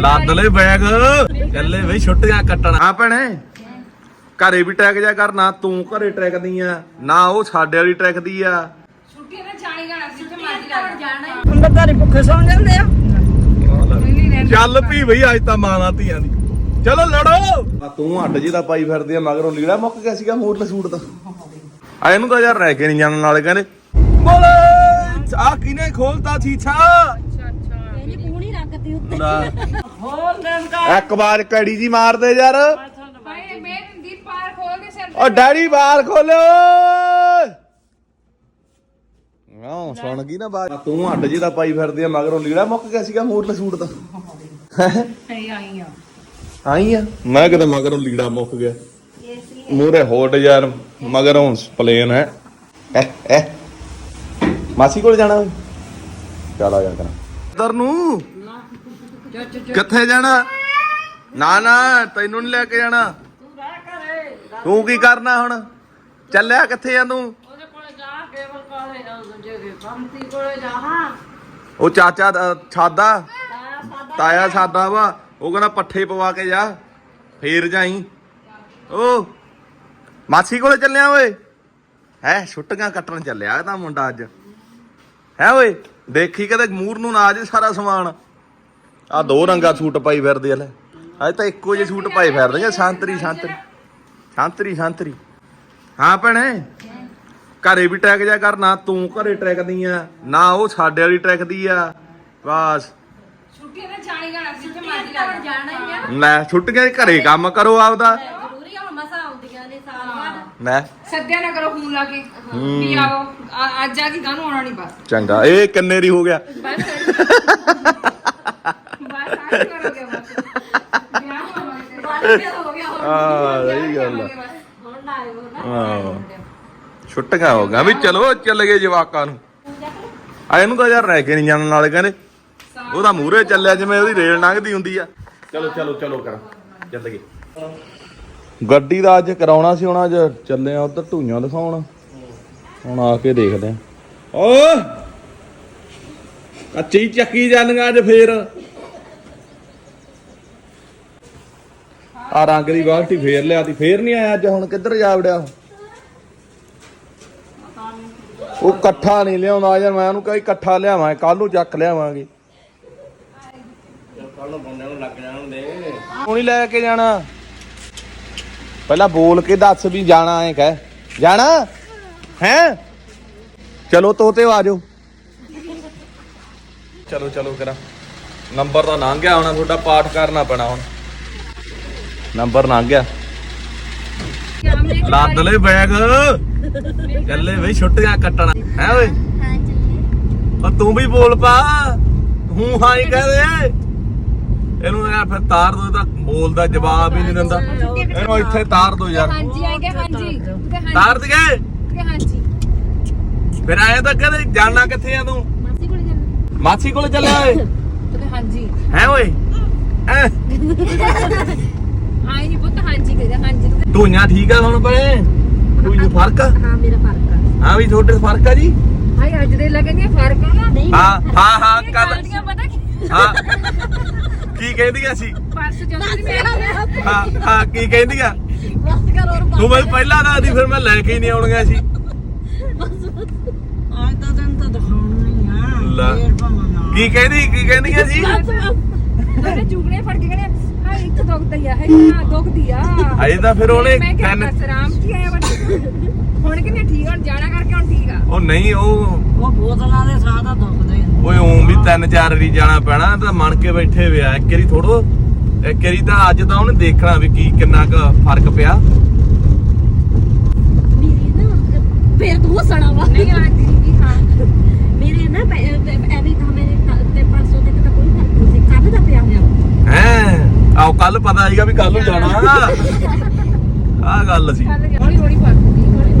ਲੱਦ ਲੈ ਬੈਗ। ਚੱਲੇ ਵੇ ਛੁੱਟੀਆਂ ਕੱਟਣ। ਆ ਭੈਣੇ ਘਰੇ ਵੀ ਟਰੈਕ ਜਾ ਕਰ ਨਾ ਤੂੰ ਘਰੇ ਟਰੈਕਦੀ ਆ ਨਾ ਉਹ ਸਾਡੇ ਵਾਲੀ ਟਰੈਕਦੀ ਆ। ਛੁੱਟੀਆਂ ਨਾਲ ਜਾਣੀ ਜਾਣਾ ਜਿੱਥੇ ਮਰਜ਼ੀ ਲੱਗ ਜਾਣਾ ਅੰਦਰ ਘਰੇ ਭੁੱਖੇ ਸੌਂ ਜਾਂਦੇ ਆ। ਚੱਲ ਪੀ ਬਈ ਅੱਜ ਤਾਂ ਮਾਣਾ ਧੀਆਂ ਦੀ। ਚਲੋ ਲੜੋ। ਆ ਤੂੰ ਹੱਡ ਜੀ ਦਾ ਪਾਈ ਫਿਰਦੀ ਆ ਮਗਰੋਂ ਲੀੜਾ ਮੁੱਕ ਗਿਆ ਸੀਗਾ ਮੋਰਲੇ ਸੂਟ ਦਾ। ਆ ਇਹਨੂੰ ਤਾਂ ਯਾਰ ਰਹਿ ਕੇ ਨਹੀਂ ਜਾਣ ਵਾਲੇ ਕਹਿੰਦੇ ਬੋਲੇ ਆ ਕਿਨੇ ਖੋਲਤਾ ਛੀਛਾ? ਉੱਤੇ। ਇੱਕ ਵਾਰ ਕੜੀ ਜੀ ਮਾਰ ਦੇ ਯਾਰ। ਭਾਈ ਮੈਂ ਦੀਪ ਪਾਰ ਖੋਲ ਦੇ ਸਿਰ ਓ ਡੈਡੀ ਬਾਹਰ ਖੋਲੋ ਆਹ ਸੁਣ ਗਈ ਨਾ ਬਾਤ ਤੂੰ ਹੱਡ ਜੀ ਦਾ ਪਾਈ ਫਿਰਦੀ ਆ ਮਗਰੋਂ ਲੀੜਾ ਮੁੱਕ ਗਿਆ ਸੀਗਾ ਮੋਰਲੇ ਸੂਟ ਦਾ। ਨਹੀਂ ਆਈ ਆ। ਆਈ ਆ? ਮੈਂ ਕਿਤੇ ਮਗਰੋਂ ਲੀੜਾ ਮੁੱਕ ਗਿਆ। ਮੂਰੇ ਹੋਟ ਯਾਰ ਮਗਰੋਂ ਪਲੇਨ ਹੈ। ਐ ਐ। ਮਾਸੀ ਕੋਲ ਜਾਣਾ ਚੱਲ ਆ ਜਾ ਕਰਾਂ। ਇੱਧਰ ਨੂੰ। ਕਿੱਥੇ ਜਾਣਾ? ਨਾ ਨਾ ਤੈਨੂੰ ਨਹੀਂ ਲੈ ਕੇ ਜਾਣਾ। ਤੂੰ ਕੀ ਕਰਨਾ ਹੁਣ? ਚੱਲਿਆ ਕਿੱਥੇ ਆ ਤੂੰ? ਉਹਦੇ ਕੋਲੇ ਜਾ ਕੇਵਲ ਕੋਲੇ ਜਾ ਦੂਜੇ ਦੇ ਕੰਤੀ ਕੋਲੇ ਜਾ ਹਾਂ ਉਹ ਚਾਚਾ ਦਾ ਛਾਦਾ ਤਾਇਆ ਸਾਦਾ ਤਾਇਆ ਸਾਦਾ ਵਾ। ਉਹ ਕਹਿੰਦਾ ਪੱਠੇ ਪਵਾ ਕੇ ਜਾ। ਫੇਰ ਜਾਈ। ਓ ਮਾਸੀ ਕੋਲੇ ਚੱਲਿਆ ਓਏ? ਹੈ ਛੁੱਟੀਆਂ ਕੱਟਣ ਚੱਲਿਆ ਇਹ ਤਾਂ ਮੁੰਡਾ ਅੱਜ। ਹੈ ਓਏ ਦੇਖੀ ਕਦੇ ਮੂਰ ਨੂੰ ਨਾ ਆ ਜੇ ਸਾਰਾ ਸਮਾਨ? ਆ ਦੋ ਰੰਗਾ ਸੂਟ ਪਾਈ ਫਿਰਦੇ ਆ ਲੈ। ਅੱਜ ਤਾਂ ਇੱਕੋ ਜਿਹੇ ਸੂਟ ਪਾਈ ਫਿਰਦੇ ਆ ਸੰਤਰੀ ਸੰਤਰੀ। ਸੰਤਰੀ ਸੰਤਰੀ। ਹਾਂ ਭੈਣੇ ਘਰੇ ਵੀ ਟਰੈਕ ਜਾ ਕਰ ਨਾ ਤੂੰ ਘਰੇ ਟਰੈਕਦੀ ਆ ਨਾ ਉਹ ਸਾਡੇ ਵਾਲੀ ਟਰੈਕਦੀ ਆ। ਬਸ। ਛੁੱਟੀਆਂ ਨਾਲ ਜਾਣੀ ਜਾਣਾ ਜਿੱਥੇ ਮਰਜ਼ੀ ਲੱਗ ਜਾਣਾ ਹੀ ਆ। ਲੈ ਛੁੱਟੀਆਂ 'ਚ ਘਰੇ ਕੰਮ ਕਰੋ ਆਪਦਾ। ਜ਼ਰੂਰੀ ਆ ਹੁਣ ਮਸਾ ਆਉਂਦੀਆਂ ਨੇ ਸਾਲ ਬਾਅਦ। ਲੈ। ਸੱਦਿਆ ਨਾ ਕਰੋ ਫੋਨ ਲਾ ਕੇ। ਵੀ ਆਓ। ਆ- ਅੱਜ ਆ ਕੇ ਗਾਨੂੰ ਆਉਣਾ ਨਹੀਂ ਬਸ। ਚੰਗਾ ਇਹ ਕਿੰਨੇ ਦੀ ਹੋ ਗਿਆ? ਬਸ। ਹੋ ਸਹੀ ਗੱਲ ਆ। ਹਾਂ ਛੁੱਟੀਆਂ ਹੋ ਗਿਆ ਵੀ ਚਲੋ, ਚੱਲ ਗਏ ਜਵਾਕਾਂ ਨੂੰ। ਆ ਇਹਨੂੰ ਤਾਂ ਯਾਰ ਰਹਿ ਕੇ ਨਹੀਂ ਜਾਣ ਵਾਲੇ ਕਹਿੰਦੇ। ਉਹਦਾ ਮੂਹਰੇ ਚੱਲਿਆ ਜਿਵੇਂ ਉਹਦੀ ਰੇਲ ਲੰਘਦੀ ਹੁੰਦੀ ਆ। ਚਲੋ ਚਲੋ ਚਲੋ ਕਰਾਂ। ਚੱਲ ਗਏ। ਗੱਡੀ ਦਾ ਅੱਜ ਕਰਾਉਣਾ ਸੀ, ਹੁਣ ਅੱਜ ਚੱਲੇ ਆ ਉਧਰ ਢੂਈਆਂ ਦਿਖਾਉਣ। ਹੁਣ ਆ ਕੇ ਦੇਖਦੇ ਆ। ਓ ਕੱਚੀ ਚੱਕੀ ਜਾਂਦੀਆਂ ਅੱਜ ਫੇਰ। ਆ ਰੰਗ ਦੀ ਬਾਲਟੀ ਫੇਰ ਲਿਆਤੀ ਫੇਰ ਨਹੀਂ ਆਇਆ ਅੱਜ ਹੁਣ ਕਿੱਧਰ ਜਾ ਵੜਿਆ ਉਹ? ਉਹ ਇਕੱਠਾ ਨਹੀਂ ਲਿਆਉਂਦਾ ਯਾਰ ਮੈਂ ਉਹਨੂੰ ਕਹੀ ਇਕੱਠਾ ਲਿਆਵਾਂ ਕੱਲ ਨੂੰ ਚੱਕ ਲਿਆਵਾਂਗੇ। ਕੱਲ ਨੂੰ ਬੰਦੇ ਨੂੰ ਲੱਗ ਜਾਣਦੇ। ਉਹ ਨਹੀਂ ਲੈ ਕੇ ਜਾਣਾ। ਪਹਿਲਾਂ ਬੋਲ ਕੇ ਦੱਸ ਵੀ ਜਾਣਾ ਐ ਕਹਿ। ਜਾਣਾ? ਹੈ? ਚਲੋ ਤੋਤੇ ਆ ਜਾਓ। ਚਲੋ ਚਲੋ ਕਰਾਂ। ਨੰਬਰ ਤਾਂ ਲੰਘ ਗਿਆ ਹੁਣ ਤੁਹਾਡਾ ਪਾਠ ਕਰਨਾ ਪੈਣਾ ਹੁਣ। ਨੰਬਰ ਲੰਘ ਗਿਆ। ਲੱਦ ਲੈ ਬੈਗ। ਚੱਲੇ ਵੇ ਛੁੱਟੀਆਂ ਕੱਟਣ। ਹੈ ਓਏ? ਹਾਂ ਚੱਲੇ ਉਹ ਤੂੰ ਵੀ ਬੋਲ ਪਾ। ਹੂੰ ਹਾਂ ਹੀ ਕਹਦੇ ਇਹਨੂੰ ਯਾਰ ਫਿਰ ਤਾਰ ਦੋ ਤਾਂ ਬੋਲਦਾ ਜਵਾਬ ਹੀ ਨਹੀਂ ਦਿੰਦਾ। ਇਹਨੂੰ ਇੱਥੇ ਤਾਰ ਦੋ ਯਾਰ। ਹਾਂਜੀ ਆ ਗਿਆ ਹਾਂਜੀ? ਤਾਰ ਦੇ ਗਏ ਹਾਂਜੀ? ਫਿਰ ਆਏ ਤਾਂ ਕਦੇ ਜਾਣਾ ਕਿੱਥੇ ਆ ਤੂੰ? ਮਾਸੀ ਕੋਲ ਜਾਣਾ। ਮਾਸੀ ਕੋਲ ਚੱਲਿਆ ਓਏ। ਤੇ ਹਾਂਜੀ। ਹੈ ਓਏ? ਹੈਂ? ਆਈ ਨਹੀਂ ਪੁੱਤ ਹਾਂਜੀ ਕਹਿੰਦਾ ਹਾਂਜੀ। ਤੇ ਧੂਈਆਂ ਠੀਕ ਆ ਹੁਣ ਬੜੇ ਕੋਈ ਫ਼ਰਕ ਆ? ਹਾਂ ਮੇਰਾ ਫ਼ਰਕ ਆ। ਹਾਂ ਵੀ ਤੁਹਾਡੇ ਫ਼ਰਕ ਆ ਜੀ? ਹਾਏ ਅੱਜ ਦੇ ਲੱਗਦੀਆਂ ਫ਼ਰਕ ਆ। ਨਾ ਨਹੀਂ। ਹਾਂ ਹਾਂ ਹਾਂ ਕੱਲ ਗਲਤੀਆਂ ਪਤਾ ਕੀ? ਹਾਂ। ਕੀ ਕਹਿੰਦੀਆਂ ਸੀ? ਪਰਸ ਜਦੋਂ ਦੀ ਮੈਂ ਹਾਂ ਹਾਂ ਕੀ ਕਹਿੰਦੀਆਂ? ਬਸ ਕਰ ਹੋਰ ਤੂੰ ਮੈਨੂੰ ਪਹਿਲਾਂ ਦੱਸਦੀ ਫਿਰ ਮੈਂ ਲੈ ਕੇ ਹੀ ਨਹੀਂ ਆਉਣੀਆਂ ਸੀ। ਅੱਜ ਦਾ ਦਿਨ ਤਾਂ ਦਿਖਾਉਣਾ ਹੀ ਆ। ਲੈ। ਫੇਰ ਭਾਵੇਂ ਨਾ। ਕੀ ਕਹਿੰਦੀ ਕੀ ਕਹਿੰਦੀਆਂ ਸੀ? ਉਹਨੇ ਚੁਗਣੇ ਫੜ ਕੇ ਕਹਿੰਦੇ ਇੱਕ ਦੁਖਦੀ ਆ ਹਾਏ ਨਾ ਦੁਖਦੀ ਆ। ਅਜੇ ਤਾਂ ਫਿਰ ਉਹਨੇ ਮੈਂ ਕਿਹਾ ਤਿੰਨ- ਬਸ ਆਰਾਮ ਕੀ ਆਇਆ ਬੜਾ ਹੁਣ ਕਿੰਨੇ ਠੀਕ ਹੁਣ ਜਾਣਾ ਕਰਕੇ ਹੁਣ ਠੀਕ ਆ। ਉਹ ਨਹੀਂ ਉਹ ਉਹ ਬੋਤਲਾਂ ਦੇ ਸਾਹ ਦਾ ਦੁਖਦੇ ਆ। ਓਏ ਉਂ ਵੀ ਤਿੰਨ ਚਾਰ ਵਾਰੀ ਜਾਣਾ ਪੈਣਾ ਤਾਂ ਮੰਨ ਕੇ ਬੈਠੇ ਵਿਆ ਇੱਕ ਵਾਰੀ ਥੋੜੋ ਇੱਕ ਵਾਰੀ ਤਾਂ ਅੱਜ ਤਾਂ ਉਹਨੇ ਦੇਖਣਾ ਵੀ ਕੀ ਕਿੰਨਾ ਕੁ ਫ਼ਰਕ ਪਿਆ। ਮੇਰੇ ਨਾ ਫੇਰ ਤੂੰ ਵਾ। ਨਹੀਂ ਆ ਜੀ ਹਾਂ। ਮੇਰੇ ਨਾ ਪੈ- ਪੈ- ਐਵੇਂ ਤਾਂ ਮੇਰੇ ਕੱਲ ਤੇ ਪਰਸੋਂ ਤੱਕ ਤਾਂ ਕੋਈ ਫ਼ਰਕ ਨਹੀਂ ਸੀ ਕੱਲ ਦਾ ਪਿਆ ਹੋਇਆ ਹੈ ਆਓ ਕੱਲ ਪਤਾ ਸੀਗਾ ਵੀ ਕੱਲ ਨੂੰ ਜਾਣਾ। ਆਹ ਗੱਲ ਸੀ। ਹੌਲੀ ਹੌਲੀ ਫ਼ਰਕ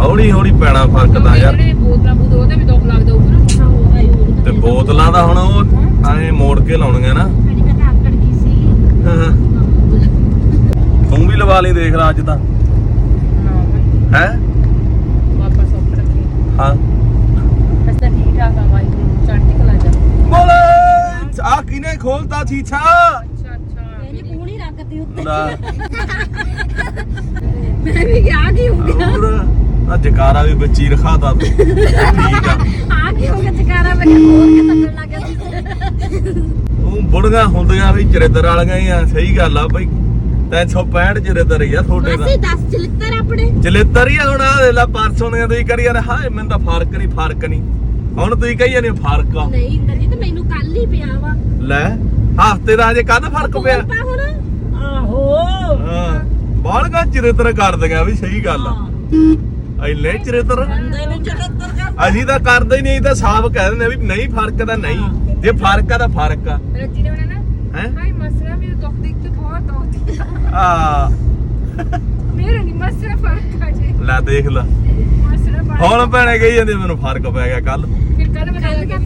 ਹੌਲੀ ਹੌਲੀ। ਹੌਲੀ ਪੈਣਾ ਫ਼ਰਕ ਤਾਂ ਯਾਰ। ਜਿਹੜੇ ਬੋਤਲਾਂ ਬੂਤ ਉਹਦੇ ਵੀ ਦੁੱਖ ਲੱਗਦਾ ਹੋਊਗਾ ਨਾ। ਹਾਂ ਉਹ ਆਈ ਉਹ ਤੇ ਬੋਤਲਾਂ ਦਾ ਹੁਣ ਉਹ ਐਂ ਮੋੜ ਕੇ ਲਾਉਣੀਆਂ ਨਾ। ਸਾਡੀ ਤਾਂ ਆਕੜ ਗਈ ਸੀ। ਹਾਂ। ਤੂੰ ਵੀ ਲਵਾ ਲਈ ਦੇਖ ਲੈ ਅੱਜ ਤਾਂ। ਹੈ। ਵਾਪਸ ਰੱਖੀ ਹਾਂ। ਬਸ ਤਾਂ ਠੀਕ ਠਾਕ ਆ ਵਾਈ ਚੜ੍ਹਦੀ ਕਲਾ ਜਾ ਬੋਲੇ! ਆ ਕਿਨੇ ਖੋਲਤਾ ਛੀਛਾ ਲੈ, ਮੈਂ ਵੀ ਕਿਹਾ ਕੀ ਹੋ ਗਿਆ ਹੋਰ ਆ ਜਕਾਰਾ ਵੀ ਬੱਚੀ ਰਖਾਤਾ ਤੂੰ। ਠੀਕ ਆ। ਆ ਕੀ ਹੋ ਗਿਆ ਚਕਾਰਾ ਮੈਂ ਖੋਲ ਕੇ ਤੱਕਣ ਲੱਗ ਗਿਆ ਉਹ ਬੁੜੀਆਂ ਹੁੰਦੀਆਂ ਵੀ ਚਰਿੱਤਰ ਵਾਲੀਆਂ ਹੀ ਆ ਸਹੀ ਗੱਲ ਆ ਬਈ। 365 ਚਰਿੱਤਰ ਹੀ ਆ ਤੁਹਾਡੇ ਦਾ। 10 ਚਲਿੱਤਰ ਆਪਣੇ। ਚਲਿੱਤਰ ਹੀ ਆ ਹੁਣ ਆ ਦੇ ਲਾ ਪਰਸੋਂ ਦੀਆਂ ਤੁਸੀਂ ਕਰੀ ਜਾਂਦੇ ਹਾਏ ਮੈਨੂੰ ਤਾਂ ਫ਼ਰਕ ਨਹੀਂ ਫ਼ਰਕ ਨਹੀਂ ਹੁਣ ਤੁਸੀਂ ਕਹੀ ਜਾਂਦੇ ਹੋ ਫ਼ਰਕ ਆ। ਨਹੀਂ ਇੰਦਰਜੀਤ ਮੈਨੂੰ ਕੱਲ ਹੀ ਪਿਆ ਵਾ। ਲੈ ਹਫ਼ਤੇ ਦਾ ਅਜੇ ਕੱਲ ਫ਼ਰਕ ਪਿਆ। ਹੁਣ? ਬਾਲਗਾ ਚਰਿੱਤਰ ਕਰਦੀਆਂ ਵੀ ਸਹੀ ਗੱਲ ਆ। ਐਨੇ ਚਰਿੱਤਰ? ਬੰਦੇ ਨੂੰ ਕਰ ਅਸੀਂ ਤਾਂ ਕਰਦੇ ਨਹੀਂ ਅਸੀਂ ਤਾਂ ਸਾਫ਼ ਕਹਿ ਦਿੰਦੇ ਆ ਵੀ ਨਹੀਂ ਫ਼ਰਕ ਤਾਂ ਨਹੀਂ। ਜੇ ਫ਼ਰਕ ਆ ਤਾਂ ਫ਼ਰਕ ਆ। ਰੱਜੀ ਨੇ ਬਣਾਣਾ ਹੈ? ਹਾਈ ਮਸਰਾ ਮੇਰੇ ਦੁੱਖ ਦੇਖ ਕੇ ਬਹੁਤ ਦੁਖਦੀ ਆ। ਮੇਰੇ ਨਹੀਂ ਮਸਰਾ ਫ਼ਰਕ ਆ ਜੇ। ਲੈ ਦੇਖ ਲੈ। ਹੁਣ ਭੈਣੇ ਕਹੀ ਜਾਂਦੀ ਮੈਨੂੰ ਫ਼ਰਕ ਪੈ ਗਿਆ ਕੱਲ ਫਿਰ ਕੱਲ ਮੈਂ ਕੱਲ ਦਾ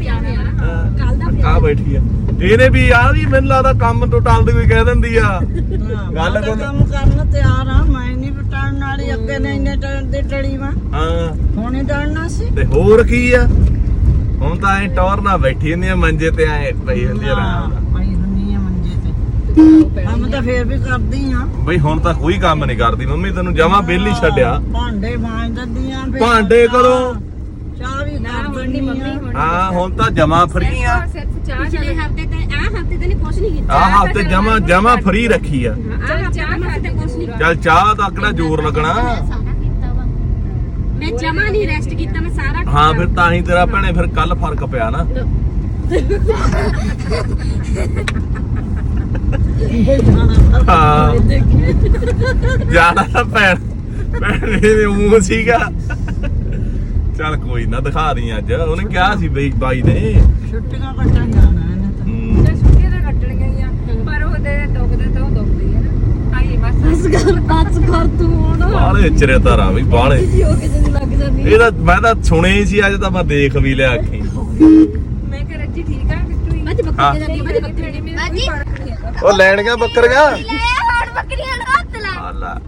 ਕੱਲ ਦਾ ਪਿਆ। ਆ ਬੈਠੀ ਆ। ਇਹਨੇ ਵੀ ਆ ਵੀ ਮੈਨੂੰ ਲੱਗਦਾ ਕੰਮ ਤੋਂ ਟਾਲਦੀ ਕੋਈ ਕਹਿ ਦਿੰਦੀ ਆ। ਗੱਲ ਕੋਲ- ਕੰਮ ਕਰਨ ਤਿਆਰ ਆ ਮੈਂ ਨਹੀਂ ਪਟਾਣ ਵਾਲੀ ਅੱਗੇ ਨੇ ਇੰਨੇ ਟਾਈਮ ਦੀ ਟੜੀ ਵਾ। ਹਾਂ। ਹੁਣ ਹੀ ਟੜਨਾ ਸੀ। ਤੇ ਹੋਰ ਕੀ ਆ? ਹੁਣ ਤਾਂ ਐ ਟੌਰ ਨਾਲ ਬੈਠੀ ਹੁੰਦੀ ਆ ਮੰਜੇ ਤੇ ਐ ਪਈ ਹੁੰਦੀ ਆ ਆਰਾਮ ਨਾਲ। ਕੰਮ ਤਾਂ ਫੇਰ ਵੀ ਕਰਦੀ ਆ। ਬਈ ਹੁਣ ਤਾਂ ਕੋਈ ਕੰਮ ਨਹੀਂ ਕਰਦੀ। ਮੰਮੀ ਤੈਨੂੰ ਜਮਾ ਬੇਲੀ ਛੱਡਿਆ। ਭਾਂਡੇ ਮਾਂਜ ਦਿੰਦੀਆਂ ਫਿਰ। ਭਾਂਡੇ ਕਰੋ। ਚਾਹ ਵੀ ਨਾ ਕਰ ਹੁਣ ਨਹੀਂ ਮੰਮੀ ਦਿੰਦੀ ਹੁਣ ਹਾਂ ਹੁਣ ਤਾਂ ਜਮਾ ਫਰੀ ਆ। ਸਿਰਫ ਚਾਹ ਪਿਛਲੇ ਹਫ਼ਤੇ ਤੇ ਆ ਹਫ਼ਤੇ ਤੇ ਨਹੀਂ ਕੁਛ ਨਹੀਂ ਕੀਤਾ। ਆ ਹਫ਼ਤੇ ਜਮਾ ਜਮਾ ਫਰੀ ਰੱਖੀ ਆ। ਆ ਹਫ਼ਤੇ ਤਾਂ ਮੈਂ ਤੇ ਕੁਛ ਨਹੀਂ ਚੱਲ ਚਾਹ ਦਾ ਕਿਹੜਾ ਜ਼ੋਰ ਲੱਗਣਾ? ਸਾਰਾ ਕੀਤਾ ਵਾ। ਮੈਂ ਜਮਾ ਨਹੀਂ ਰੈਸਟ ਕੀਤਾ ਮੈਂ ਸਾਰਾ ਕੀਤਾ। ਹਾਂ ਫਿਰ ਤਾਂ ਹੀ ਤੇਰਾ ਭੈਣੇ ਫਿਰ ਕੱਲ ਫ਼ਰਕ ਪਿਆ ਨਾ। ਹਾਂ। ਜਾਣਾ ਤਾਂ ਭੈਣ ਭੈਣ ਦੇ ਮੂੰਹ ਸੀਗਾ। ਚੱਲ ਕੋਈ ਨਾ ਦਿਖਾ ਦੀ ਅੱਜ। ਉਹਨੇ ਕਿਹਾ ਸੀ ਬਈ ਬਾਈ ਨੇ। ਛੁੱਟੀਆਂ ਕੱਟਣ ਜਾਣਾ ਇਹਨੇ ਤਾਂ। ਤੇ ਛੁੱਟੀਆਂ ਤਾਂ ਕੱਟਣੀਆਂ ਹੀ ਆ ਪਰ ਉਹਦੇ ਦੁਖਦੇ ਤਾਂ ਉਹ ਦੁਖਦੇ ਆ ਨਾ। ਆਈ ਬਸ। ਬਸ ਕਰ ਬਸ ਕਰ ਤੂੰ ਹੁਣ। ਬਾਹਲੇ ਚਿਰੇ ਤਾਰਾ ਵੀ ਬਾਹਲੇ। ਹੋ ਕੇ ਜਦ ਲੱਗ ਜਾਂਦੀ ਇਹ ਤਾਂ ਮੈਂ ਤਾਂ ਸੁਣਿਆ ਹੀ ਸੀ ਅੱਜ ਤਾਂ ਮੈਂ ਦੇਖ ਵੀ ਲਿਆ ਅੱਖੀ। ਮੈਂ ਕਿਹਾ ਰੱਜੀ ਠੀਕ ਆ ਅੱਜ ਹਾਂ। ਬੱਕਰੀ ਜਾਂਦੀ ਅੱਜ ਬੱਕਰੀ ਮੇਰੇ ਨਹੀਂ ਉਹ ਲੈਣੀਆਂ ਬੱਕਰੀਆਂ? ਹੁਣ ਬੱਕਰੀਆਂ ਨੂੰ ਹੱਥ ਲਾ ਆਲਾ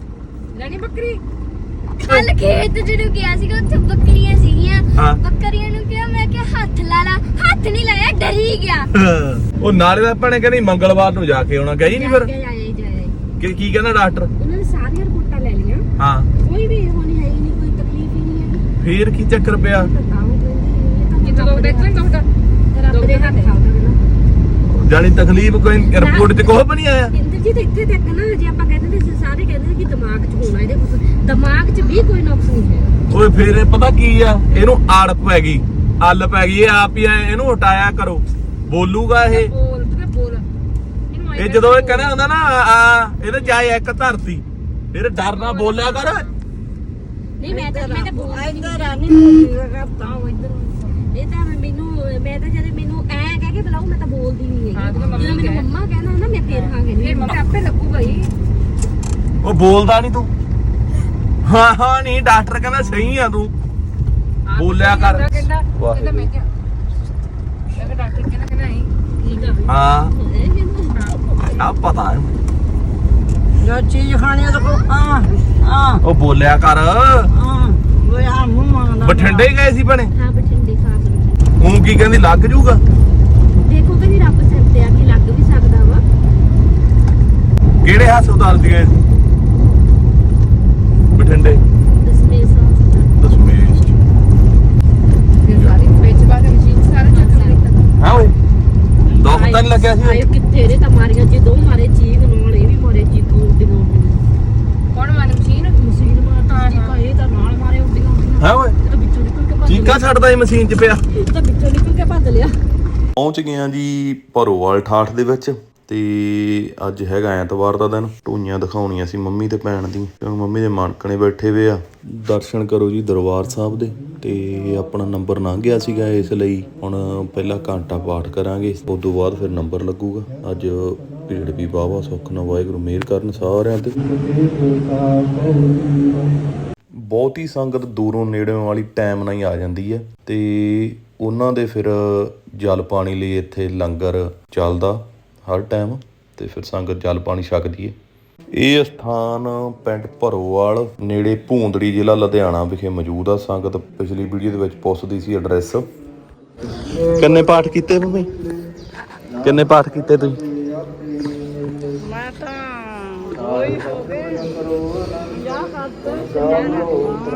ਲੈਣੀ ਬੱਕਰੀ? ਕੱਲ ਖੇਤ ਜਦੋਂ ਗਿਆ ਸੀਗਾ ਉੱਥੇ ਬੱਕਰੀਆਂ ਸੀਗੀਆਂ। ਹਾਂ। ਬੱਕਰੀਆਂ ਨੂੰ ਕਿਹਾ ਮੈਂ ਕਿਹਾ ਹੱਥ ਲਾ ਲਾ। ਹੱਥ ਨਹੀਂ ਲਾਇਆ ਡਰੀ ਗਿਆ। ਉਹ ਨਾਲੇ ਦਾ ਭੈਣੇ ਕਹਿੰਦੀ ਮੰਗਲਵਾਰ ਨੂੰ ਜਾ ਕੇ ਆਉਣਾ। ਗਈ ਨਹੀਂ ਫਿਰ? ਜਾਏ ਕੀ ਕੀ ਕਹਿੰਦਾ ਡਾਕਟਰ? ਉਹਨਾਂ ਨੇ ਸਾਰੀਆਂ ਰਿਪੋਰਟਾਂ ਲੈ ਲਈਆਂ। ਹਾਂ। ਕੋਈ ਵੀ ਹੋਣੀ ਹੈ ਹੀ ਨਹੀਂ ਕੋਈ ਤਕਲੀਫ ਹੀ ਨਹੀਂ ਹੈਗੀ। ਫੇਰ ਕੀ ਚੱਕਰ ਪਿਆ? ਤਾਂ ਉਹ ਕਹਿੰਦੇ ਇਹ ਤਾਂ ਕਿਤੋਂ ਦੇਖ ਲੈ ਦੁਖਦਾ ਰੱਬ ਦੇ ਹੱਥ ਆ ਉਹਦਾ ਜਾਨੀ ਤਕਲੀਫ ਕੋਈ ਰਿਪੋਰਟ 'ਚ ਕੁਝ ਵੀ ਨਹੀਂ ਆਇਆ। ਇੰਦਰਜੀਤ ਇੱਥੇ ਤੱਕ ਨਾ ਜੇ ਆਪਾਂ ਕਹਿੰਦੇ ਨੇ ਸਾਰੇ ਕਹਿੰਦੇ ਨੇ ਕਿ ਦਿਮਾਗ 'ਚ ਹੋਣਾ ਇਹਦੇ ਕੁਝ ਦਿਮਾਗ 'ਚ ਵੀ ਕੋਈ ਨੁਕਸ ਨਹੀਂ ਹੈ। ਓਏ ਫੇਰ ਇਹ ਪਤਾ ਕੀ ਆ? ਇਹਨੂੰ ਆੜ ਪੈ ਗਈ। ਅੱਲ ਪੈ ਗਈ ਇਹ ਆਪ ਹੀ ਐਂ ਇਹਨੂੰ ਹਟਾਇਆ ਕਰੋ। ਬੋਲੂਗਾ ਇਹ। ਬੋਲ ਤੂੰ ਬੋਲ। ਇਹਨੂੰ ਇਹ ਜਦੋਂ ਇਹ ਕਹਿੰਦਾ ਹੁੰਦਾ ਨਾ ਆ ਇਹਦੇ ਜਾਏ ਇੱਕ ਧਰਤੀ। ਫਿਰ ਡਰ ਨਾ ਬੋਲਿਆ ਕਰ। ਨਹੀਂ ਮੈਂ ਤਾਂ ਮੈਂ ਤਾਂ ਬੋਲ ਨਹੀਂ ਇੱਧਰ ਆ ਨਹੀਂ ਤਾਂ ਮੈਨੂੰ ਮੈਂ ਤਾਂ ਜਦ ਮੈਨੂੰ ਐ ਕਹਿ ਕੇ ਬੁਲਾਓ ਮੈਂ ਤਾਂ ਬੋਲਦੀ ਨਹੀਂ ਹਾਂ, ਤੂੰ ਤਾਂ ਹੈਗੀ ਮੰਮੀ ਜਦੋਂ ਮੈਨੂੰ ਕਹਿ। ਮੰਮਾ ਕਹਿੰਦਾ ਨਾ ਮੈਂ ਫੇਰ ਹਾਂ ਇਹ ਕਹਿੰਦੀ ਮੰਮੀ ਆਪੇ ਲੱਗੂਗਾ ਹੀ ਉਹ ਬੋਲਦਾ ਨਹੀਂ ਤੂੰ। ਹਾਂ ਹਾਂ ਨਹੀਂ ਡਾਕਟਰ ਕਹਿੰਦਾ ਸਹੀ ਆ ਤੂੰ। ਬੋਲਿਆ ਕਰ। ਕਹਿੰਦਾ। ਕਹਿੰਦਾ ਮੈਂ ਕਿਹਾ ਮੈਂ ਕਿਹਾ ਡਾਕਟਰ ਕਹਿੰਦਾ ਕਹਿੰਦਾ ਨਹੀਂ ਠੀਕ ਆ ਬਈ ਹਾਂ। ਇਹ ਕਹਿੰਦਾ ਆ ਪਤਾ ਹੈ। ਜੋ ਚੀਜ਼ ਖਾਣੀ ਉਹ ਕੋ ਆ ਆ ਉਹ ਬੋਲਿਆ ਕਰ। ਆ ਉਹ ਆ ਮੂੰਹ ਮੰਗਦਾ ਬਠਿੰਡੇ ਗਏ ਸੀ ਭਣੇ। ਹਾਂ ਬਠਿੰਡੇ ਖਾਸ ਉਹ ਕੀ ਕਹਿੰਦੀ ਲੱਗ ਜੂਗਾ ਦੇਖੋ ਕਹਿੰਦੀ ਰੱਬ ਸਿਰ ਤੇ ਆ ਕਿ ਲੱਗ ਵੀ ਸਕਦਾ ਵਾ ਕਿਹੜੇ ਹਸਪਤਾਲ ਦੀ ਗਏ ਸੀ ਬਠਿੰਡੇ। ਦਸਵੇਂ ਸਾਲ ਚ ਦਸਮੇਸ਼। ਚ ਫਿਰ ਸਾਰੀ ਵਿੱਚ ਬਾਅਦ ਮਸ਼ੀਨ ਸਾਰਾ ਚੱਕ ਲਈ ਹਾਂ ਓਏ ਦੁੱਖ ਤਾਂ ਨਹੀਂ ਲੱਗਿਆ ਸੀ। ਆਏ ਕਿੱਥੇ ਦੇ ਤਾਂ ਮਾਰੀਆਂ ਜੀ ਦੋ ਮਾਰੇ ਚੀਕ ਨਾਲ ਇਹ ਵੀ ਮਾਰੇ ਜੀ ਦੋ ਉੱਡੀਆਂ ਕੌਣ ਮਾਰੇ ਮਸ਼ੀਨ ਮਸ਼ੀਨ ਮਾਰਦੀ ਚੀਕਾ ਇਹ ਤਾਂ ਨਾਲ ਮਾਰੇ ਉੱਡੀਆਂ ਉੱਡੀਆਂ ਹਾਂ ਓਏ? ਇਹ ਤਾਂ ਵਿੱਚੋਂ ਨਿਕਲ ਕੇ ਭੱਜ ਚੀਕਾ ਛੱਡਦਾ ਇਹ ਮਸ਼ੀਨ 'ਚ ਪਿਆ। ਲਿਆ। ਇਹ ਤਾਂ ਵਿੱਚੋਂ ਨਿਕਲ ਕੇ ਭੱਜ ਲਿਆ ਪਹੁੰਚ ਗਏ ਆ ਜੀ ਭਰੋਵਾਲ ਠਾਠ ਦੇ ਵਿੱਚ। ਤੇ ਅੱਜ ਹੈਗਾ ਐਤਵਾਰ ਦਾ ਦਿਨ। ਟੂਈਆਂ ਦਿਖਾਉਣੀਆਂ ਸੀ ਮੰਮੀ ਤੇ ਭੈਣ ਦੀ। ਤੇ ਮੰਮੀ ਦੇ ਮਾਨਕਣੇ ਬੈਠੇ ਵੇ ਆ। ਦਰਸ਼ਨ ਕਰੋ ਜੀ ਦਰਬਾਰ ਸਾਹਿਬ ਦੇ। ਤੇ ਆਪਣਾ ਨੰਬਰ ਲੰਘ ਗਿਆ ਸੀਗਾ ਇਸ ਲਈ ਹੁਣ ਪਹਿਲਾਂ ਘੰਟਾ ਪਾਠ ਕਰਾਂਗੇ। ਉਸ ਤੋਂ ਬਾਅਦ ਫਿਰ ਨੰਬਰ ਲੱਗੂਗਾ। ਅੱਜ ਭੀੜ ਵੀ ਬਾਵਾ ਸੁੱਖ ਨਾਲ ਵਾਹਿਗੁਰੂ ਮਿਹਰ ਕਰਨ ਸਾਰਿਆਂ ਤੇ। ਬਹੁਤੀ ਸੰਗਤ ਦੂਰੋਂ ਨੇੜਿਓਂ ਵਾਲੀ ਟਾਈਮ ਨਾਲ ਹੀ ਆ ਜਾਂਦੀ ਹੈ। ਤੇ ਉਹਨਾਂ ਦੇ ਫਿਰ ਜਲ ਪਾਣੀ ਲਈ ਇੱਥੇ ਲੰਗਰ ਚੱਲਦਾ। ਹਰ ਟਾਈਮ ਤੇ ਫਿਰ ਸੰਗਤ ਜਲ ਪਾਣੀ ਛਕਦੀ ਹੈ ਇਹ ਸਥਾਨ ਪਿੰਡ ਭਰੋਵਾਲ ਨੇੜੇ ਭੂੰਦੜੀ ਜ਼ਿਲ੍ਹਾ ਲੁਧਿਆਣਾ ਵਿਖੇ ਮੌਜੂਦ ਆ। ਸੰਗਤ ਪਿਛਲੀ ਵੀਡੀਓ ਦੇ ਵਿੱਚ ਪੁੱਛਦੀ ਸੀ ਐਡਰੈਸ। ਕਿੰਨੇ ਪਾਠ ਕੀਤੇ ਮੰਮੀ? ਕਿੰਨੇ ਪਾਠ ਕੀਤੇ ਤੁਸੀਂ? ਮੈਂ ਤਾਂ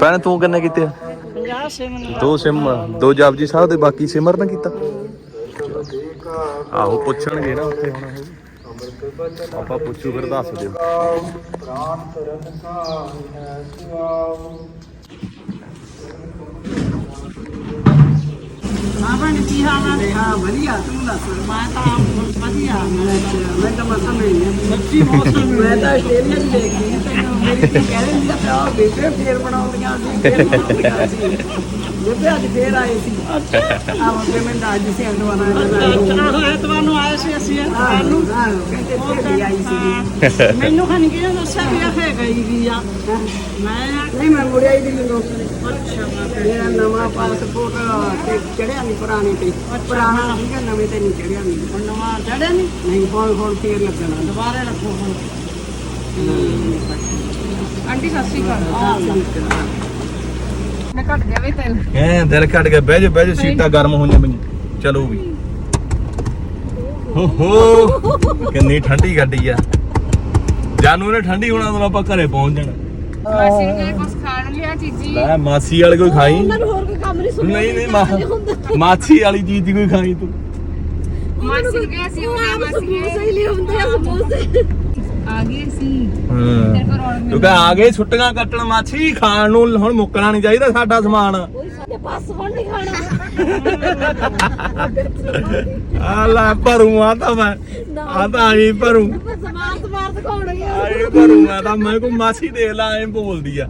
ਭੈਣ ਤੂੰ ਕਿੰਨੇ ਕੀਤੇ? ਆ 50 ਸਿਮ ਦੋ ਸਿਮ ਦੋ ਜਪਜੀ ਸਾਹਿਬ ਦੇ ਬਾਕੀ ਸਿਮਰ ਨਾ ਕੀਤਾ? ਆਹੋ, ਪੁੱਛਣਗੇ ਨਾ ਉੱਥੇ ਹੁਣ ਉਹ। ਆਪਾਂ ਪੁੱਛੂ ਫਿਰ ਦੱਸ ਦਿਓ। ਹਾਂ ਭੈਣ ਕੀ ਹਾਲ ਹੈ ਹਾਂ ਵਧੀਆ, ਤੂੰ ਦੱਸ। ਮੈਂ ਤਾਂ ਵਧੀਆ। ਮੈਂ ਤਾਂ ਮਸਾਂ ਮਿਲੀ ਸੱਚੀ ਮੌਸਮ ਮੈਂ ਤਾਂ ਆਸਟ੍ਰੇਲੀਆ ਚ ਦੇਖ ਰਹੀ ਹਾਂ ਮੇਰੀ ਕੀ ਕਹਿ ਰਹੀ ਸੀ ਆ ਬੇਬੇ ਫੇਰ ਬਣਾਉਂਦੀਆਂ ਸੀ ਫੇਰ ਬਣਾਉਂਦੀਆਂ। ਸੀ ਬੇਬੇ ਅੱਜ ਫੇਰ ਆਏ ਸੀ। ਅੱਛਾ ਆ ਬੇਬੇ ਮੈਂ ਤਾਂ ਅੱਜ ਸੀ। ਅੰਦਵਾਨਾ ਅੱਛਾ ਐਤਵਾਰ ਨੂੰ ਆਏ ਸੀ ਅਸੀਂ ਐਤਵਾਰ ਨੂੰ। ਕਹਿੰਦੇ ਫੇਰ ਆਈ ਸੀ ਮੈਨੂੰ ਖਾਣੀ ਕਿਹਾ ਦੱਸਿਆ ਵੀ ਆ ਫੇਰ ਗਈ ਵੀ ਆ। ਮੈਂ ਨਹੀਂ ਮੈਂ ਮੁੜਿਆ ਹੀ ਨਹੀਂ ਮੈਨੂੰ। ਅੱਛਾ ਮੇਰਾ ਨਵਾਂ ਪਾਸਪੋਰਟ ਤੇ ਚੜਿਆ ਨਹੀਂ ਪੁਰਾਣੇ ਤੇ। ਪੁਰਾਣਾ ਸੀਗਾ ਨਵੇਂ ਤੇ ਨਹੀਂ ਚੜਿਆ ਨਹੀਂ ਹੁਣ ਨਵਾਂ ਚੜਿਆ ਨਹੀਂ ਨਹੀਂ ਹੁਣ ਫੇਰ ਲੱਗਣਾ। ਦੁਬਾਰੇ ਰੱਖੋ ਹੁਣ। ਆਂਟੀ ਸਤਿ ਸ਼੍ਰੀ ਅਕਾਲ। ਮੈਂ ਘਟ ਗਿਆ ਵੀ ਤੈਨੂੰ। ਐ ਦਿਲ ਘਟ ਗਿਆ। ਬਹਿ ਜਾ ਬਹਿ ਜਾ ਸੀਟਾਂ ਗਰਮ ਹੋਈਆਂ ਪਈਆਂ। ਚਲੋ ਵੀ। ਹੋ ਹੋ ਕਿੰਨੀ ਠੰਡੀ ਗੱਡੀ ਆ। ਜਾਨੂ ਨੇ ਠੰਡੀ ਹੋਣਾ ਤਾਂ ਆਪਾਂ ਘਰੇ ਪਹੁੰਚ ਜਾਣਾ। ਮਾਸੀ ਨੂੰ ਕਿਹਾ ਕੁਝ ਖਾਣ ਨੂੰ ਲਿਆ ਚੀਜੀ। ਲੈ ਮਾਸੀ ਵਾਲੇ ਕੋਈ ਖਾਈ? ਉਹਨਾਂ ਨੂੰ ਹੋਰ ਕੋਈ ਕੰਮ ਨਹੀਂ ਸੁਣਿਆ ਨਹੀਂ ਨਹੀਂ ਮਾ- ਮਾਛੀ ਵਾਲੀ ਚੀਜ਼ ਦੀ ਕੋਈ ਖਾਈ ਤੂੰ। ਮਾਸੀ ਕਿਹਾ ਸੀ ਉਹ ਮਾਸੀ ਸਮੋਸੇ ਹੀ ਲਿਆਉਂਦੇ ਆ ਸਮੋਸੇ। ਆ ਗਏ ਸੀ ਤੇਰੇ ਕੋਲ ਰੌਣਕ ਤੂੰ ਕਹ ਆ ਗਏ ਛੁੱਟੀਆਂ ਕੱਟਣ ਮਾਛੀ ਖਾਣ ਨੂੰ ਹੁਣ ਮੁੱਕਣਾ ਨਹੀਂ ਚਾਹੀਦਾ ਸਾਡਾ ਸਮਾਨ। ਕੋਈ ਸਾਡੇ ਪਾਸ ਹੁਣ ਨਹੀਂ ਖਾਣਾ। ਆ ਲੈ ਭਰੂ ਆ ਤਾਂ ਮੈਂ। ਆ ਤਾਂ ਆਈ ਭਰੂ। ਮੈਂ ਸਮਾਨ ਸਮਾਰ ਦਿਖਾਉਣਗੇ ਆਈ ਭਰੂ ਮੈਂ ਤਾਂ ਮੈਂ ਕੋ ਮਾਛੀ ਦੇਖ ਲਾ ਐ ਬੋਲਦੀ ਆ।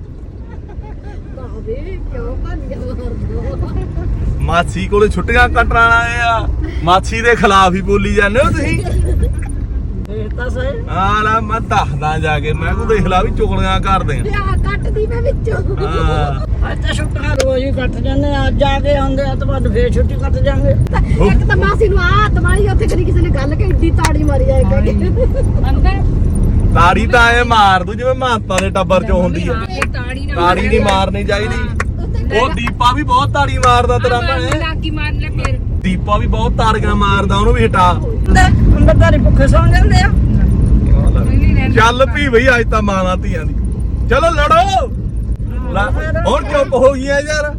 ਬਾਬੇ ਕਿਉਂ ਭੰਨ ਗਿਆ ਮਾਰਦਾ ਮਾਛੀ ਕੋਲੇ ਛੁੱਟੀਆਂ ਕੱਟਣ ਆਏ ਆ। ਮਾਛੀ ਦੇ ਖਿਲਾਫ ਹੀ ਬੋਲੀ ਜਾਂਦੇ ਹੋ ਤੁਸੀਂ। ਤਾਂ ਆ ਲੈ ਮੈਂ ਦੱਸਦਾ ਜਾ ਕੇ। ਮੈਂ ਕੋ ਦੇਖ ਲਾ ਵੀ ਚੁਗਲੀਆਂ ਕਰਦੇ ਆ। ਕੱਟਦੀ ਮੈਂ ਵਿੱਚੋਂ। ਆ ਹਾਂ। ਅੱਜ ਤਾਂ ਛੁੱਟੀਆਂ ਰੋਜ਼ ਹੀ ਕੱਟ ਜਾਂਦੇ ਆ। ਅੱਜ ਆ ਕੇ ਆਉਂਦੇ ਆ ਤਾਂ ਬਾਅਦ ਫੇਰ ਛੁੱਟੀ ਕੱਟ ਜਾਂਗੇ ਇੱਕ ਤਾਂ ਮਾਸੀ ਨੂੰ ਆ ਤਮਾਈ ਉੱਥੇ ਕਦੀ ਕਿਸੇ ਨੇ ਗੱਲ ਕਿ ਏਡੀ ਤਾੜੀ ਮਾਰੀ ਜਾਏ ਕਿ ਅੰਦਰ। ਤਾੜੀ ਤਾਂ ਐ ਮਾਰ ਦੂ ਜਿਵੇਂ ਮਾਤਾ ਦੇ ਟੱਬਰ ਚੋਂ ਹੁੰਦੀ ਆ। ਤਾੜੀ ਨਾ ਤਾੜੀ ਨਹੀਂ ਮਾਰਨੀ। ਚਾਹੀਦੀ। ਉਹ ਦੀਪਾ ਵੀ ਬਹੁਤ ਤਾੜੀ ਮਾਰਦਾ ਤੇਰਾ ਭੈਣੇ। ਲਾਗੀ ਮਾਰ ਲੈ ਫੇਰ ਦੀਪਾ ਵੀ ਬਹੁਤ ਤਾੜੀਆਂ ਮਾਰਦਾ ਉਹਨੂੰ ਵੀ ਹਟਾ। ਅੰਦਰ ਭੁੱਖੇ ਸੌਂ ਜਾਂਦੇ ਆ। ਚੱਲ ਪੀ ਬਈ ਅੱਜ ਤਾਂ ਮਾਵਾਂ ਧੀਆਂ ਦੀ। ਚਲੋ ਲੜੋ। ਲੈ, ਹੁਣ ਚੁੱਪ ਹੋ ਗਈਆਂ ਯਾਰ।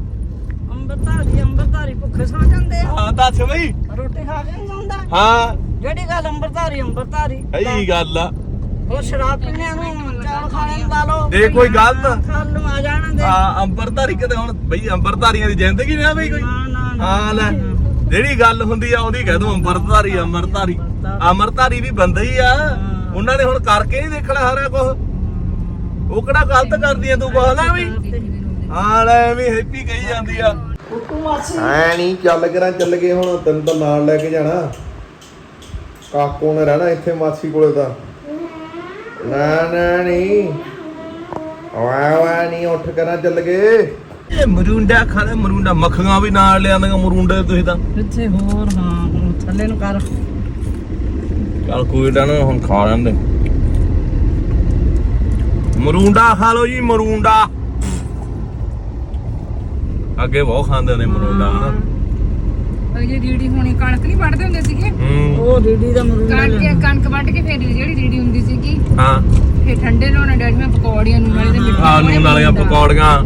ਅੰਬਰਧਾਰੀ ਅੰਬਰਧਾਰੀ ਭੁੱਖੇ ਸੌਂ ਜਾਂਦੇ ਆ। ਹਾਂ ਦੱਸ ਬਈ। ਰੋਟੀ ਖਾ ਕੇ ਨਹੀਂ ਜਾਂਦਾ ਹਾਂ। ਜਿਹੜੀ ਗੱਲ ਅੰਬਰਧਾਰੀ ਅੰਬਰਧਾਰੀ। ਸਹੀ ਗੱਲ ਆ। ਉਹ ਸ਼ਰਾਬ ਪੀਣੇ ਨੂੰ ਚਾਲ ਖਾਣੇ ਨੂੰ ਲਾ ਲਓ। ਜੇ ਕੋਈ ਗਲਤ ਕੱਲ ਨੂੰ। ਆ ਜਾਣਗੇ। ਆ ਅੰਬਰਧਾਰੀ ਕਿਤੇ ਹੁਣ ਬਈ ਅੰਬਰਧਾਰੀਆਂ ਦੀ ਜ਼ਿੰਦਗੀ ਨਾ ਬਈ ਕੋਈ। ਨਾ ਨਾ ਨਾ। ਹਾਂ ਲੈ। ਜਿਹੜੀ ਗੱਲ ਹੁੰਦੀ ਆ ਉਹਦੀ ਕਹਿ ਦੋ ਅੰਮ੍ਰਿਤਧਾਰੀ ਅੰਮ੍ਰਿਤਧਾਰੀ। ਅੰਮ੍ਰਿਤਧਾਰੀ ਵੀ ਬੰਦੇ ਹੀ ਆ। ਉਹਨਾਂ ਨੇ ਹੁਣ ਕਰਕੇ ਨਹੀਂ ਦੇਖਣਾ ਸਾਰਾ ਕੁਝ ਉਹ ਕਿਹੜਾ ਗਲਤ ਕਰਦੀਆਂ ਤੂੰ ਕੋਹ ਨਾ ਵੀ। ਹਾਂ ਲੈ ਵੀ ਹੈਪੀ ਕਹੀ ਜਾਂਦੀ ਆ। ਐ ਨਹੀਂ ਚੱਲ ਕਰਾਂ ਚੱਲ ਗਏ ਹੁਣ ਤੈਨੂੰ ਤਾਂ ਨਾਲ ਲੈ ਕੇ ਜਾਣਾ। ਕਾਕੂ ਨੇ ਰਹਿਣਾ ਇੱਥੇ ਮਾਸੀ ਕੋਲੇ ਤਾਂ। ਨਾ ਨਾ ਨਹੀਂ। ਵਾ ਵਾ ਨਹੀਂ ਉੱਠ ਕਰਾਂ ਚੱਲ ਗਏ। ਇਹ ਮਰੂੰਡਾ ਖਾਣਾ ਮਰੂੰਡਾ ਮੱਖੀਆਂ ਵੀ ਨਾਲ ਲਿਆਂਦੀਆਂ ਮਰੂੰਡੇ ਤੁਸੀਂ ਤਾਂ। ਇੱਥੇ ਹੋਰ ਹਾਂ ਥੱਲੇ ਨੂੰ ਕਰ। ਚੱਲ ਕੋਈ ਨਾ ਨਾ ਹੁਣ ਖਾ ਲੈਂਦੇ। ਮਰੂੰਡਾ ਖਾ ਲਓ ਜੀ ਮਰੂੰਡਾ। ਅੱਗੇ ਬਹੁਤ ਖਾਂਦੇ ਨੇ ਮਰੂੰਡਾ ਹਨਾ। ਉਹ ਜੇ ਰੀੜੀ ਹੋਣੀ ਕਣਕ ਨਹੀਂ ਵੱਢਦੇ ਹੁੰਦੇ ਸੀਗੇ ਹੂੰ। ਉਹ ਰੀਡੀ ਦਾ ਮਰੂੰਡਾ ਕਣਕ ਕਣਕ ਵੱਢ ਕੇ ਫੇਰ ਜਿਹੜੀ ਰੀੜੀ ਹੁੰਦੀ ਸੀਗੀ ਹਾਂ। ਫੇਰ ਠੰਡੇ ਲਾਉਣਾ ਡੈਡੀ ਮੈਂ ਪਕੌੜੀਆਂ ਨੂੰ ਵਾਲੇ ਦੇ ਮਿੱਠੇ ਆ ਨੂਨ ਵਾਲੀਆਂ ਪਕੌੜੀਆਂ।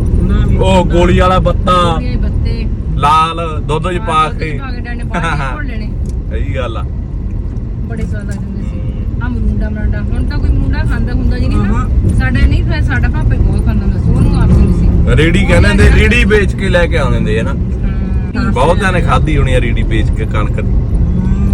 ਉਹ ਗੋਲੀ ਵਾਲਾ ਬੱਤਾ। ਲਾਲ ਦੁੱਧ ਚ ਪਾ ਕੇ। ਪਾ ਕੇ ਡੈਡੀ ਨੇ ਪਾ ਕੇ ਘੋਲ ਲੈਣੇ। ਸਹੀ ਗੱਲ ਆ। ਬੜੇ ਸਵਾਦ ਲੱਗਦੇ ਹੁੰਦੇ ਸੀ। ਆ ਮਰੂੰਡਾ ਮਰਾਂਡਾ। ਹੁਣ ਤਾਂ ਕੋਈ ਮਰੂੰਡਾ ਖਾਂਦਾ ਹੁੰਦਾ ਜੀ ਨਹੀਂ ਨਾ। ਸਾਡਾ ਨਹੀਂ ਫਿਰ ਸਾਡਾ ਪਾਪਾ ਹੀ ਬਹੁਤ ਖਾਂਦਾ ਹੁੰਦਾ ਸੀ। ਉਹਨੂੰ ਆਪ ਹੁੰਦੀ ਸੀ। ਰੇੜੀ ਕਹਿੰਦੇ ਹੁੰਦੇ ਰੇੜੀ ਵੇਚ ਕੇ ਲੈ ਕੇ ਆਉਂਦੇ ਆ ਨਾ। ਹਾਂ। ਬਹੁਤਿਆਂ ਨੇ ਖਾਧੀ ਹੋਣੀ ਆ ਰੇੜੀ ਵੇਚ ਕੇ ਕਣਕ ਦੀ।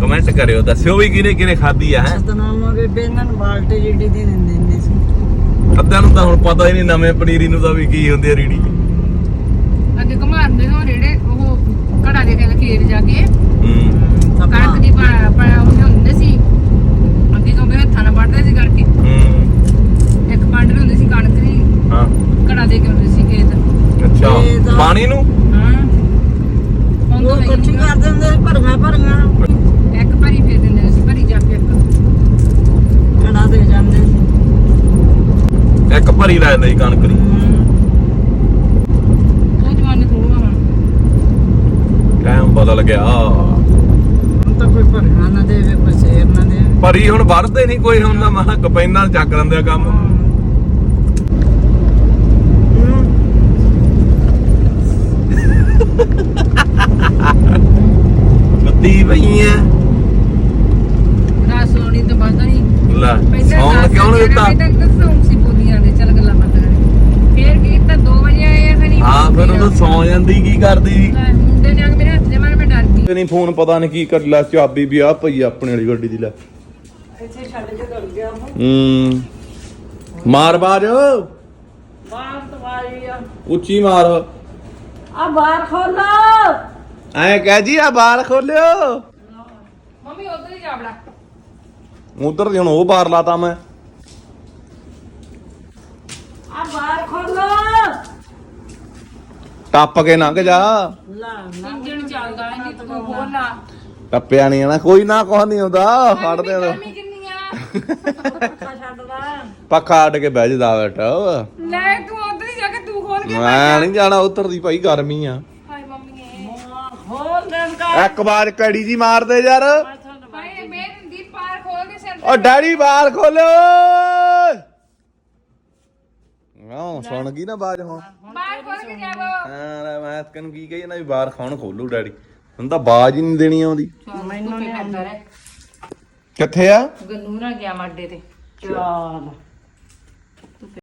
ਕਮੈਂਟ ਕਰਿਓ ਦੱਸਿਓ ਵੀ ਕਿਹਨੇ ਕਿਹਨੇ ਖਾਧੀ ਆ ਹੈ? ਇਸ ਦਾ ਨਾਮ ਆ ਬੇਬੇ ਇਹਨਾਂ ਨੂੰ ਬਾਲਟੀ ਰੀਡੀ ਦੇ ਦਿੰਦੇ ਹੁੰਦੇ ਸੀ। ਅੱਧਿਆਂ ਨੂੰ ਤਾਂ ਹੁਣ ਪਤਾ ਹੀ ਨਹੀਂ ਨਵੇਂ ਪਨੀਰੀ ਨੂੰ ਤਾਂ ਵੀ ਕੀ ਹੁੰਦੀ ਆ ਰੇੜੀ। ਅੱਗੇ ਘਮਾਰਦੇ ਹੋ ਜਿਹੜੇ ਉਹ ਘੜਾ ਦੇ ਕੇ ਖੇਤ ਜਾ ਕੇ। ਹੂੰ। ਕਣਕ ਦੀ ਪਾ ਪਾ ਉਹਨੇ ਹੁੰਦੇ ਸੀ। ਅੱਗੇ ਕਿਉਂਕਿ ਹੱਥਾਂ ਨਾਲ ਵੱਢਦੇ ਸੀ ਕਰਕੇ ਹੂੰ। ਇੱਕ ਪੰਡ ਹੁੰਦੀ ਸੀ ਕਣਕ ਦੀ। ਹਾਂ। ਘੜਾ ਦੇ ਕੇ ਹੁੰਦੇ ਸੀ ਖੇਤ। ਅੱਛਾ। ਇਹ ਤਾਂ- ਪਾਣੀ ਨੂੰ? ਹਾਂ। ਹੁਣ ਉਹ ਤਾਂ ਇਕੱਠੀ ਨਹੀਂ ਕਰ ਦਿੰਦੇ ਸੀ ਭਰੀਆਂ ਭਰੀਆਂ। ਇੱਕ ਭਰੀ ਫੇਰ ਦਿੰਦੇ ਸੀ ਭਰੀ ਜਾ ਕੇ ਇੱਕ। ਕੜਾ ਦੇ ਜਾਂਦੇ ਸੀ। ਇੱਕ ਭਰੀ ਲੈ ਸੀ ਕਣਕ ਦੀ। ਉਹ ਜਮਾਨੇ ਥੋੜਾ ਹੁਣ ਟਾਈਮ ਬਦਲ ਗਿਆ ਤਾਂ ਨਾ ਨਾ ਪਰੀ ਹੁਣ ਵਰਦੇ ਨਹੀਂ ਕੋਈ ਹੁਣ ਨਾ ਮਹਾ ਕਪੈਨਾਂ ਚੱਕ ਲੈਂਦੇ ਆ ਕੰਮ। ਬੱਤੀ ਪਈਆਂ ਰਾਤ ਸੋਣੀ ਤਾਂ ਬਾਅਦ ਨਹੀਂ ਲੈ ਸੌਣ ਕਿਉਂ ਨਹੀਂ ਦਿੱਤਾ? ਪਹਿਲਾਂ ਤਾਂ ਸੌਣ ਸੀ ਬੋਲੀਆਂ ਦੇ ਚੱਲ ਗੱਲਾਂ ਬਾਤਾਂ ਕਰਾਂਗੇ ਫੇਰ ਕੀ ਕੀਤਾ 2 ਵਜੇ ਆਏ ਖਣੀ ਹਾਂ ਫਿਰ ਉਹ ਸੌ ਜਾਂਦੀ ਕੀ ਕਰਦੀ ਮੁੰਡੇ ਨੇ ਆ ਕੇ ਮੇਰੇ ਹੱਥ ਦੇ ਮਾਰੇ ਮੈਂ ਡਰ ਗਈ ਤੇ ਨਹੀਂ ਫੋਨ ਪਤਾ ਨਹੀਂ ਕੀ ਕਰ ਲੈ ਚਾਬੀ ਵੀ ਆ ਪਈ ਆਪਣੇ ਵਾਲੀ ਗੱਡੀ ਦੀ ਲੈ। ਛੱਡ ਕੇ ਤੁਰ ਗਿਆ ਉਹ। ਹੂੰ। ਮਾਰ ਬਾਜ। ਬਾਹਰ ਤਵਾਈ ਆ। ਉੱਚੀ ਮਾਰ। ਆ ਬਾਹਰ ਖੋਲੋ। ਐ ਕਹਿ ਜੀ ਆ ਬਾਹਰ ਖੋਲਿਓ। ਮੰਮੀ ਉਧਰ ਹੀ ਜਾਵੜਾ ਉਧਰ ਦੀ ਹੁਣ ਉਹ ਬਾਹਰ ਲਾਤਾ ਮੈਂ। ਆ ਬਾਹਰ ਖੋਲੋ। ਟੱਪ ਕੇ ਲੰਘ ਜਾ। ਲਾ ਇੰਜਣ ਚੱਲਦਾ ਨਹੀਂ ਤੂੰ ਖੋਲਾ ਟੱਪਿਆ ਨਹੀਂ ਨਾ ਕੋਈ ਨਾ ਕੁਛ ਨਹੀਂ ਹੁੰਦਾ। ਫੜ ਦੇ ਗਰਮੀ ਕਿੰਨੀ ਆ ਪੱਖਾ ਛੱਡਦਾ ਪੱਖਾ ਅੱਡ ਕੇ ਬਹਿ ਜਾ ਬੈਠਾ ਲੈ ਤੂੰ ਉਧਰ ਹੀ ਜਾ ਕੇ ਤੂੰ ਖੋਲ ਕੇ ਮੈਂ ਨਹੀਂ ਜਾਣਾ ਉਧਰ ਦੀ ਭਾਈ ਗਰਮੀ ਆ। ਹਾਏ ਮੰਮੀ ਨੇ ਖੋਲ ਦੇ ਕਾ ਇੱਕ ਵਾਰ ਕੜੀ ਜੀ ਮਾਰ ਦੇ ਯਾਰ। ਹਾਏ ਮੈਂ ਦੀ ਪਾਰ ਖੋਲ ਕੇ ਸਿਰ ਓ ਡੈਡੀ ਬਾਹਰ ਖੋਲੋ। ਆਹ ਸੁਣ ਗਈ ਨਾ ਬਾਜ ਹੁਣ। ਬਾਹਰ ਖੋਲ ਕੇ ਜਾਵੋ। ਹਾਂ ਲੈ ਮੈਂ ਤੈਨੂੰ ਕੀ ਕਹੀ ਨਾ ਵੀ ਬਾਹਰ ਖਾਣ ਖੋਲੂ ਡੈਡੀ। ਹੁਣ ਤਾਂ ਬਾਜ ਹੀ ਨਹੀਂ ਦੇਣੀ ਆਉਂਦੀ। ਮੈਨੂੰ ਨਹੀਂ ਰੇ ਕਿੱਥੇ ਆ? ਗੰਨੂ ਨਾ ਗਿਆ ਮਾਡੇ ਤੇ। ਚਾਲ।